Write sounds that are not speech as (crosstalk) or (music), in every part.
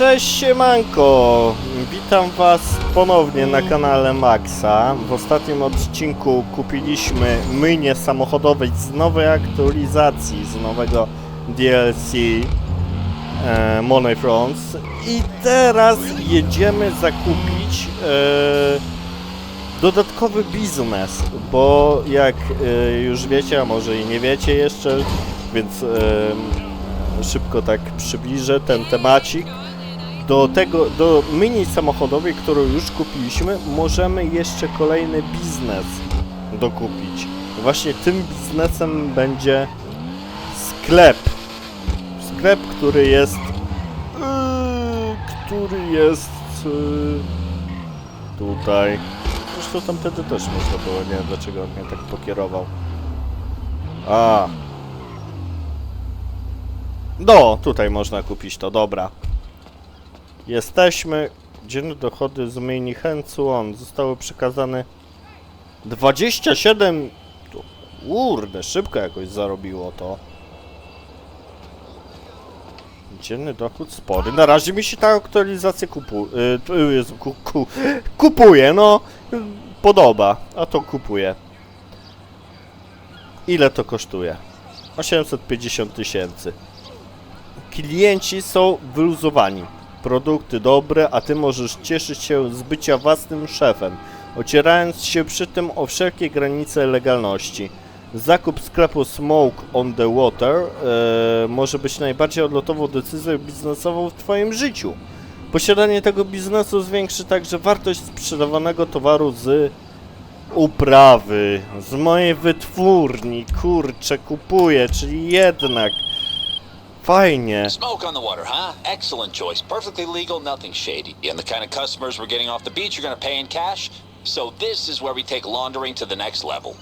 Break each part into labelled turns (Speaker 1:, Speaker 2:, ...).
Speaker 1: Cześć siemanko! Witam was ponownie na kanale Maxa. W ostatnim odcinku kupiliśmy mynie samochodowe z nowej aktualizacji, z nowego DLC e, Money Fronts i teraz jedziemy zakupić e, dodatkowy biznes, bo jak e, już wiecie, a może i nie wiecie jeszcze, więc e, szybko tak przybliżę ten temacik. Do tego, do mini samochodowej, którą już kupiliśmy, możemy jeszcze kolejny biznes dokupić. Właśnie tym biznesem będzie sklep. Sklep, który jest yy, który jest yy, tutaj. Zresztą tam wtedy też można było, nie wiem dlaczego on mnie tak pokierował. A. No, tutaj można kupić to, dobra. Jesteśmy. Dzienne dochody z mini on zostały przekazane 27. Tu- Kurde, szybko jakoś zarobiło to. Dzienny dochód spory. Na razie mi się ta aktualizacja kupu, y, y, Jezu, ku, ku, kupuje, no. Podoba, a to kupuję. Ile to kosztuje? 850 tysięcy. Klienci są wyluzowani. Produkty dobre, a ty możesz cieszyć się z bycia własnym szefem, ocierając się przy tym o wszelkie granice legalności. Zakup sklepu Smoke on the Water e, może być najbardziej odlotową decyzją biznesową w Twoim życiu. Posiadanie tego biznesu zwiększy także wartość sprzedawanego towaru z uprawy, z mojej wytwórni. Kurczę, kupuję, czyli jednak. Fajnie.
Speaker 2: Smoke on the water, huh? Excellent choice. Perfectly legal, nothing shady. And the kind of customers we're getting off the beach you're gonna pay in cash. So this is where we take laundering to the next level.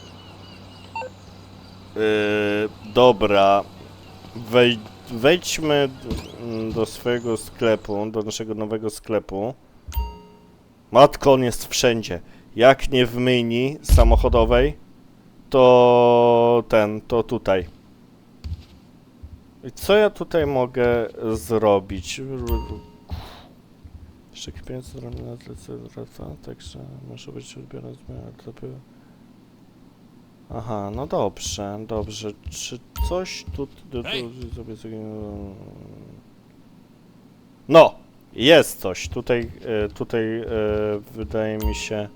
Speaker 1: Yy, dobra. Wej wejdźmy do swojego sklepu, do naszego nowego sklepu. Matko, on jest wszędzie. Jak nie w myjni samochodowej, to ten, to tutaj. I co ja tutaj mogę zrobić? Jeszcze pieniądze zrobione na wraca, także może być odbierane zmiana Aha, no dobrze, dobrze. Czy coś tu... tu, tu
Speaker 3: Hej!
Speaker 1: sobie, sobie, no! Jest coś. Tutaj, e, tutaj e, wydaje mi się,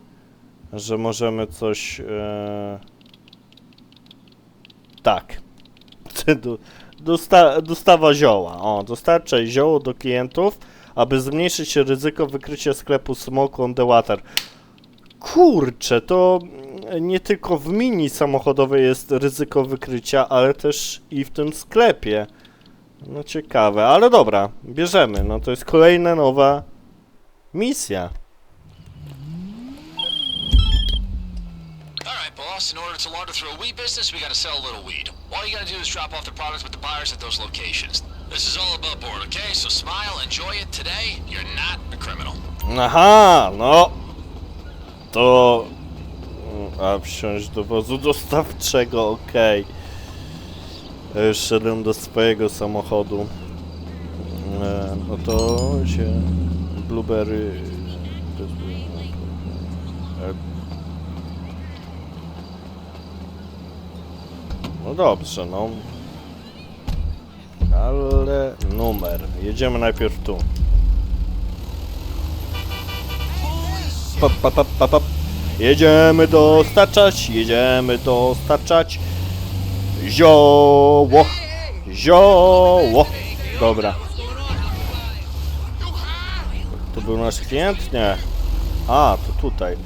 Speaker 1: że możemy coś... E, tak. (laughs) Do- Dosta dostawa zioła. O, dostarczaj zioło do klientów, aby zmniejszyć ryzyko wykrycia sklepu Smoke on the Water. Kurczę, to nie tylko w mini samochodowej jest ryzyko wykrycia, ale też i w tym sklepie. No ciekawe, ale dobra, bierzemy. No to jest kolejna nowa misja.
Speaker 3: Weed business, we gotta sell a little weed. All you gotta do is drop off the products with the buyers at those locations. This is all above board, okay? So smile, enjoy it today. You're not a criminal.
Speaker 1: Aha, no. To... A wsiąść do wozu dostawczego, okej. Ja Już szedłem do swojego samochodu. E, no to się... Blueberry... E, No dobrze, no. Ale numer. Jedziemy najpierw tu. Pap. Jedziemy dostarczać, jedziemy dostarczać zioło, zioło. Dobra. To był nasz klient? Nie. A, to tutaj.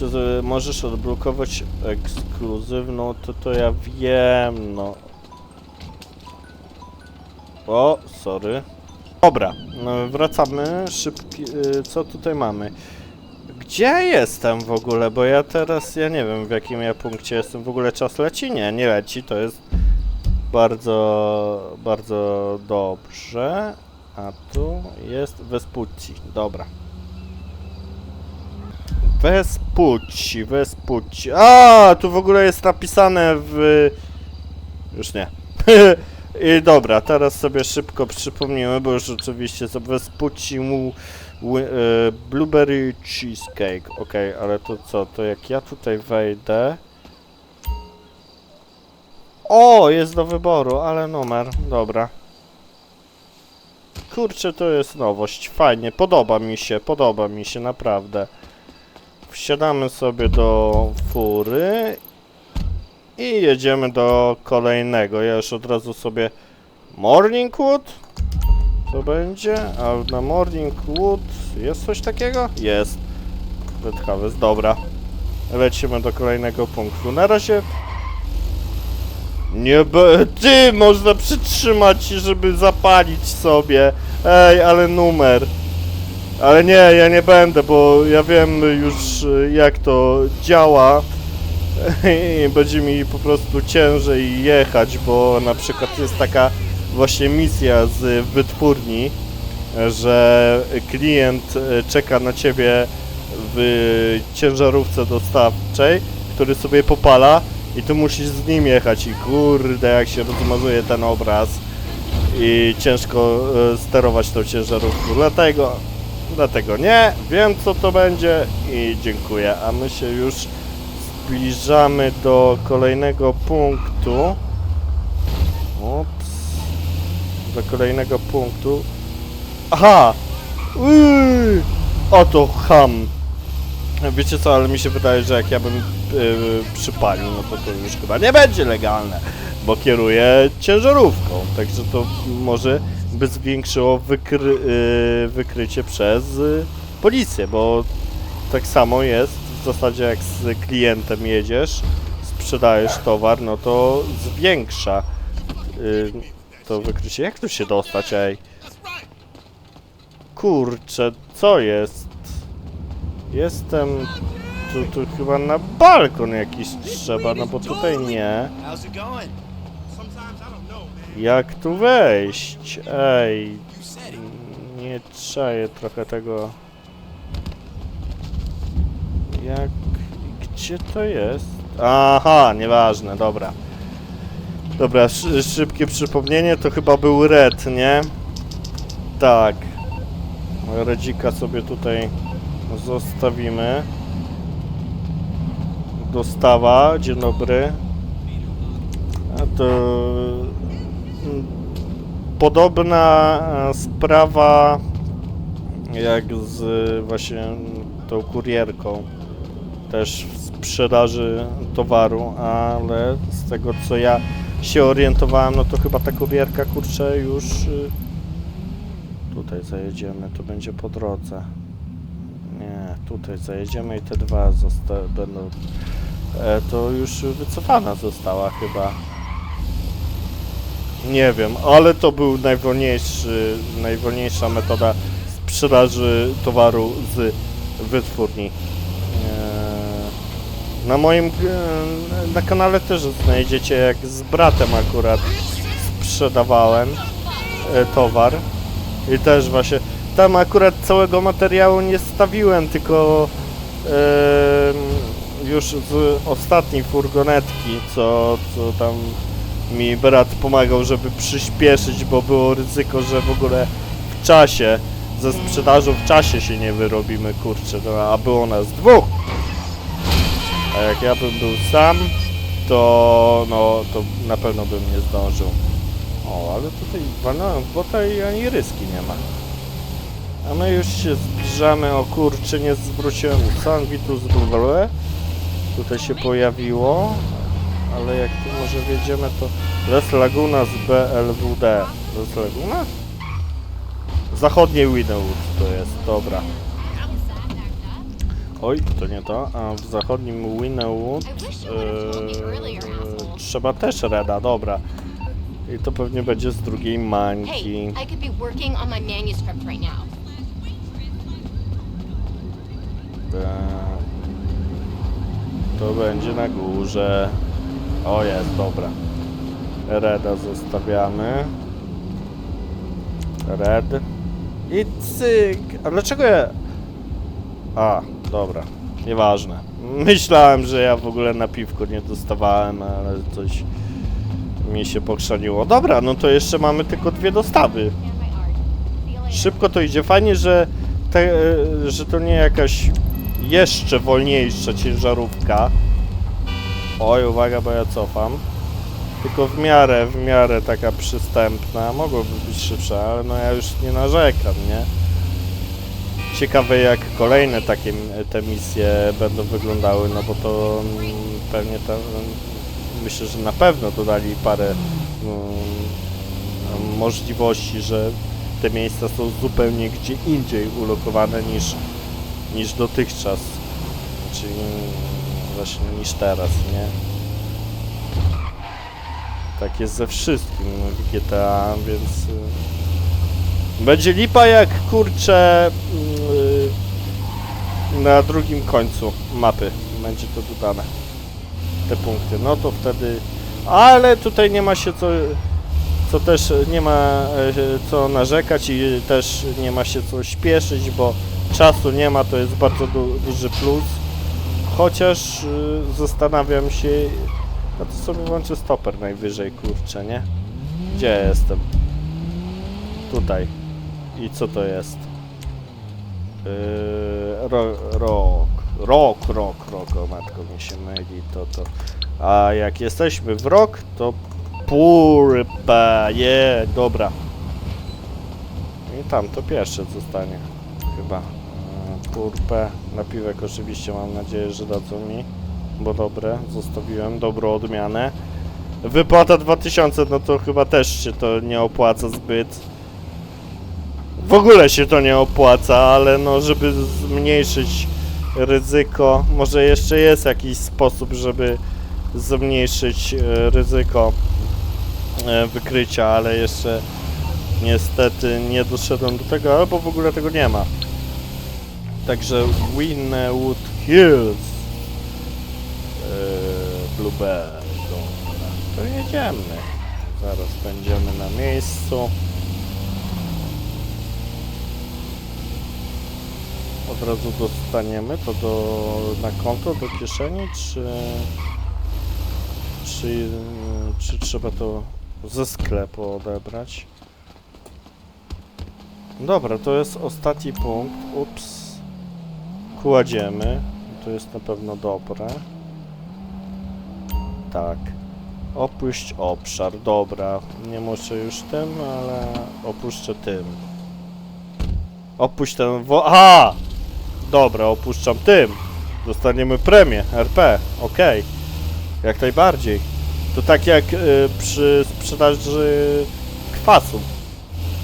Speaker 1: Przez, y, możesz odblokować ekskluzywną, to to ja wiem, no. O, sorry. Dobra, no, wracamy. Szybki, y, co tutaj mamy? Gdzie jestem w ogóle? Bo ja teraz, ja nie wiem w jakim ja punkcie jestem. W ogóle czas leci? Nie, nie leci. To jest bardzo, bardzo dobrze. A tu jest Vespucci. Dobra. Vespucci, Vespucci. A, tu w ogóle jest napisane w... Już nie. (laughs) I dobra, teraz sobie szybko przypomnimy, bo już oczywiście zabezpucił ły- e, Blueberry Cheesecake. Okej, ale to co? To jak ja tutaj wejdę... O, jest do wyboru, ale numer. Dobra. Kurczę, to jest nowość. Fajnie, podoba mi się, podoba mi się, naprawdę. Wsiadamy sobie do fury i jedziemy do kolejnego. Ja już od razu sobie Morningwood to będzie, a na Morningwood jest coś takiego? Jest. Red Harvest, dobra. Lecimy do kolejnego punktu. Na razie nie be... Ty, można przytrzymać, żeby zapalić sobie. Ej, ale numer. Ale nie, ja nie będę, bo ja wiem już y, jak to działa. (laughs) I będzie mi po prostu ciężej jechać, bo na przykład jest taka właśnie misja z wytwórni, że klient y, czeka na ciebie w ciężarówce dostawczej, który sobie popala i tu musisz z nim jechać i kurde jak się rozmazuje ten obraz i ciężko e, sterować tą ciężarówką. Dlatego, dlatego nie, wiem co to będzie i dziękuję. A my się już zbliżamy do kolejnego punktu. Ups. Do kolejnego punktu. Aha! Uy! Oto ham. Wiecie co, ale mi się wydaje, że jak ja bym yy, przypalił, no to to już chyba nie będzie legalne, bo kieruję ciężarówką, także to może by zwiększyło wykry, yy, wykrycie przez yy, policję, bo tak samo jest w zasadzie jak z klientem jedziesz, sprzedajesz towar, no to zwiększa yy, to wykrycie. Jak tu się dostać, ej? Kurczę, co jest? Jestem tu, tu chyba na balkon jakiś trzeba, no bo tutaj nie. Jak tu wejść? Ej, nie czaję trochę tego. Jak... Gdzie to jest? Aha, nieważne, dobra. Dobra, szy szybkie przypomnienie, to chyba był Red, nie? Tak. Redzika sobie tutaj zostawimy. Dostawa, dzień dobry. A to... Podobna e, sprawa jak z e, właśnie tą kurierką. Też w sprzedaży towaru, ale z tego co ja się orientowałem, no to chyba ta kurierka kurczę już y, tutaj zajedziemy, to będzie po drodze. Nie, tutaj zajedziemy i te dwa będą. E, to już wycofana została chyba. Nie wiem, ale to był najwolniejszy, najwolniejsza metoda sprzedaży towaru z wytwórni. Eee, Na moim e, na kanale też znajdziecie jak z bratem akurat sprzedawałem e, towar i też właśnie tam akurat całego materiału nie stawiłem, tylko już z ostatniej furgonetki, co, co tam mi brat pomagał, żeby przyspieszyć, bo było ryzyko, że w ogóle w czasie, ze sprzedażą w czasie się nie wyrobimy, kurczę, no, a było nas dwóch. A jak ja bym był sam, to no, to na pewno bym nie zdążył. O, ale tutaj walnąłem w bota i ani ryski nie ma. A my już się zbliżamy, o kurczę, nie zwróciłem San Vitus Bouvet. Tutaj się pojawiło, ale jak tu może wjedziemy to... Les Laguna z BLWD. Les Laguna? Zachodnie Widowwood to jest, dobra. Oj, to nie to. A w zachodnim Winnowood yy, trzeba też reda, dobra. I to pewnie będzie z drugiej mańki. To będzie na górze. O jest, dobra. Reda zostawiamy. Red. I cyk. A dlaczego ja... A, dobra. Nieważne. Myślałem, że ja w ogóle na piwko nie dostawałem, ale coś mi się pokrzaniło. Dobra, no to jeszcze mamy tylko dwie dostawy. Szybko to idzie. Fajnie, że, te, że to nie jakaś jeszcze wolniejsza ciężarówka. Oj, uwaga, bo ja cofam. Tylko w miarę, w miarę taka przystępna. Mogłoby być szybsza, ale no ja już nie narzekam, nie? Ciekawe jak kolejne takie te misje będą wyglądały, no bo to mm, pewnie tam myślę, że na pewno dodali parę mm, możliwości, że te miejsca są zupełnie gdzie indziej ulokowane niż, niż dotychczas. Czyli właśnie niż teraz, nie? Tak jest ze wszystkim w GTA, więc y, będzie lipa jak kurczę y, na drugim końcu mapy będzie to dodane. Te punkty. No to wtedy. Ale tutaj nie ma się co co też nie ma e, co narzekać i też nie ma się co śpieszyć, bo czasu nie ma, to jest bardzo du duży plus. Chociaż y, zastanawiam się, no to sobie włączę stoper najwyżej, kurczę, nie? Gdzie ja jestem? Tutaj. I co to jest? Yy, ro, rok, rok, rok, rok, o matko mi się myli, to to. A jak jesteśmy w rok, to Purpa, je, dobra. I tam to pierwsze zostanie, chyba. Purpę, napiwek oczywiście mam nadzieję, że dadzą mi, bo dobre, zostawiłem, dobrą odmianę. Wypłata 2000, no to chyba też się to nie opłaca zbyt. W ogóle się to nie opłaca, ale no, żeby zmniejszyć ryzyko, może jeszcze jest jakiś sposób, żeby zmniejszyć e, ryzyko e, wykrycia, ale jeszcze niestety nie doszedłem do tego, albo w ogóle tego nie ma. Także Winwood Hills e, Bluebell to jedziemy zaraz będziemy na miejscu od razu dostaniemy to do, na konto, do kieszeni, czy czy, czy trzeba to ze sklepu odebrać? Dobra, to jest ostatni punkt. Ups. Kładziemy. To jest na pewno dobre. Tak. Opuść obszar. Dobra. Nie muszę już tym, ale opuszczę tym. Opuść ten wo... Aha! Dobra, opuszczam tym. Dostaniemy premię. RP. Okej. Jak najbardziej. To tak jak y, przy sprzedaży kwasu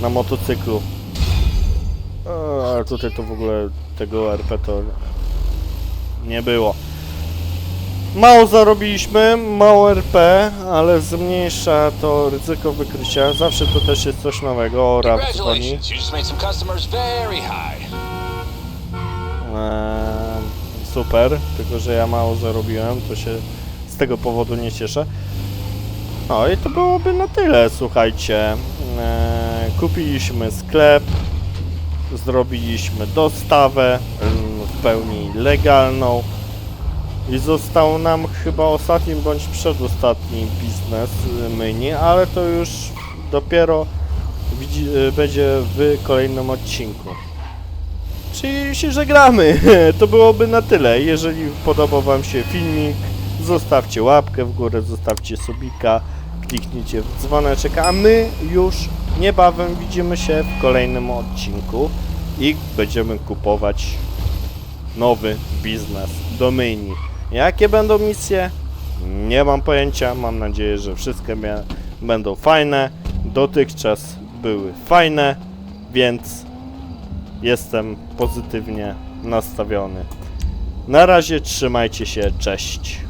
Speaker 1: na motocyklu. E, ale tutaj to w ogóle tego RP to nie było. Mało zarobiliśmy, mało RP, ale zmniejsza to ryzyko wykrycia. Zawsze to też jest coś nowego. O, Raf dzwoni. Eee, super, tylko że ja mało zarobiłem, to się z tego powodu nie cieszę. No i to byłoby na tyle, słuchajcie. Eee, kupiliśmy sklep, zrobiliśmy dostawę mm, w pełni legalną i został nam chyba ostatni bądź przedostatni biznes y, myni, ale to już dopiero widzi, y, będzie w kolejnym odcinku. Czyli się żegnamy. (laughs) To byłoby na tyle. Jeżeli podobał Wam się filmik, zostawcie łapkę w górę, zostawcie subika, kliknijcie w dzwoneczek, a my już niebawem widzimy się w kolejnym odcinku i będziemy kupować nowy biznes do myni. Jakie będą misje? Nie mam pojęcia. Mam nadzieję, że wszystkie będą fajne. Dotychczas były fajne, więc jestem pozytywnie nastawiony. Na razie trzymajcie się, cześć.